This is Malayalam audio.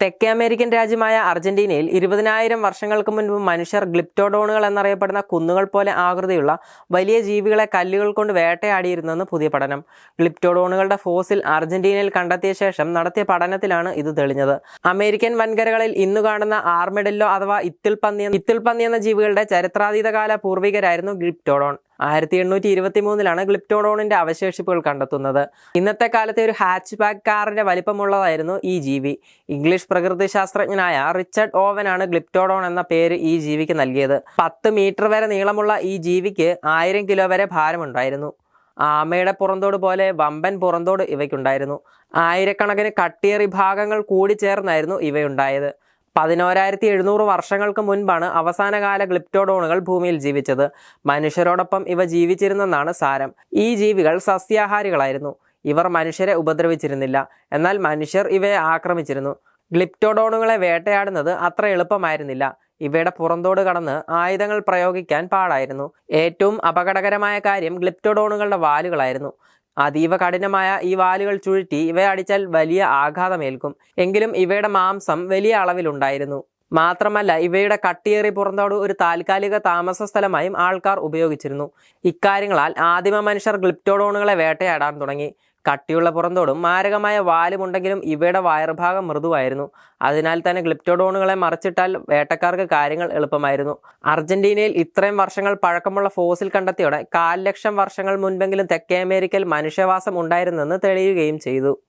തെക്കേ അമേരിക്കൻ രാജ്യമായ അർജന്റീനയിൽ ഇരുപതിനായിരം വർഷങ്ങൾക്ക് മുൻപ് മനുഷ്യർ ഗ്ലിപ്റ്റോഡോണുകൾ എന്നറിയപ്പെടുന്ന കുന്നുകൾ പോലെ ആകൃതിയുള്ള വലിയ ജീവികളെ കല്ലുകൾ കൊണ്ട് വേട്ടയാടിയിരുന്നെന്ന് പുതിയ പഠനം. ഗ്ലിപ്റ്റോഡോണുകളുടെ ഫോസിൽ അർജന്റീനയിൽ കണ്ടെത്തിയ ശേഷം നടത്തിയ പഠനത്തിലാണ് ഇത് തെളിഞ്ഞത്. അമേരിക്കൻ വൻകരകളിൽ ഇന്നു കാണുന്ന ആർമെഡല്ലോ അഥവാ ഇത്തിൽ പന്നി ഇത്തിൽ പന്നി എന്ന ജീവികളുടെ ചരിത്രാതീതകാല പൂർവികരായിരുന്നു ഗ്ലിപ്റ്റോഡോൺ. ആയിരത്തി എണ്ണൂറ്റി ഇരുപത്തി മൂന്നിലാണ് ഗ്ലിപ്റ്റോഡോണിന്റെ അവശേഷിപ്പുകൾ കണ്ടെത്തുന്നത്. ഇന്നത്തെ കാലത്തെ ഒരു ഹാച്ച് ബാക്ക് കാറിന്റെ വലിപ്പമുള്ളതായിരുന്നു ഈ ജീവി. ഇംഗ്ലീഷ് പ്രകൃതി ശാസ്ത്രജ്ഞനായ റിച്ചർഡ് ആണ് ഗ്ലിപ്റ്റോഡോൺ എന്ന പേര് ഈ ജീവിക്ക് നൽകിയത്. പത്ത് മീറ്റർ വരെ നീളമുള്ള ഈ ജീവിക്ക് ആയിരം കിലോ വരെ ഭാരമുണ്ടായിരുന്നു. ആമയുടെ പുറന്തോട് പോലെ വമ്പൻ പുറന്തോട് ഇവയ്ക്കുണ്ടായിരുന്നു. ആയിരക്കണക്കിന് കട്ടിയേറി ഭാഗങ്ങൾ കൂടി ചേർന്നായിരുന്നു ഇവയുണ്ടായത്. പതിനോരായിരത്തി എഴുന്നൂറ് വർഷങ്ങൾക്ക് മുൻപാണ് അവസാനകാല ഗ്ലിപ്റ്റോഡോണുകൾ ഭൂമിയിൽ ജീവിച്ചത്. മനുഷ്യരോടൊപ്പം ഇവ ജീവിച്ചിരുന്നെന്നാണ് സാരം. ഈ ജീവികൾ സസ്യാഹാരികളായിരുന്നു. ഇവർ മനുഷ്യരെ ഉപദ്രവിച്ചിരുന്നില്ല. എന്നാൽ മനുഷ്യർ ഇവയെ ആക്രമിച്ചിരുന്നു. ഗ്ലിപ്റ്റോഡോണുകളെ വേട്ടയാടുന്നത് അത്ര എളുപ്പമായിരുന്നില്ല. ഇവയുടെ പുറന്തോട് കടന്ന് ആയുധങ്ങൾ പ്രയോഗിക്കാൻ പാടായിരുന്നു. ഏറ്റവും അപകടകരമായ കാര്യം ഗ്ലിപ്റ്റോഡോണുകളുടെ വാലുകളായിരുന്നു. അതീവ കഠിനമായ ഈ വാലുകൾ ചുഴറ്റി ഇവയെ അടിച്ചാൽ വലിയ ആഘാതമേൽക്കും. എങ്കിലും ഇവയുടെ മാംസം വലിയ അളവിലുണ്ടായിരുന്നു. മാത്രമല്ല ഇവയുടെ കട്ടിയേറി പുറന്തോട് ഒരു താൽക്കാലിക താമസ സ്ഥലമായും ആൾക്കാർ ഉപയോഗിച്ചിരുന്നു. ഇക്കാര്യങ്ങളാൽ ആദിമ മനുഷ്യർ ഗ്ലിപ്റ്റോഡോണുകളെ വേട്ടയാടാൻ തുടങ്ങി. കട്ടിയുള്ള പുറന്തോടും മാരകമായ വാലുമുണ്ടെങ്കിലും ഇവയുടെ വയർഭാഗം മൃദുവായിരുന്നു. അതിനാൽ തന്നെ ഗ്ലിപ്റ്റോഡോണുകളെ മറിച്ചിട്ടാൽ വേട്ടക്കാർക്ക് കാര്യങ്ങൾ എളുപ്പമായിരുന്നു. അർജന്റീനയിൽ ഇത്രയും വർഷങ്ങൾ പഴക്കമുള്ള ഫോസിൽ കണ്ടെത്തിയോടെ കാൽ ലക്ഷം വർഷങ്ങൾ മുൻപെങ്കിലും തെക്കേ അമേരിക്കയിൽ മനുഷ്യവാസം ഉണ്ടായിരുന്നെന്ന് തെളിയുകയും ചെയ്തു.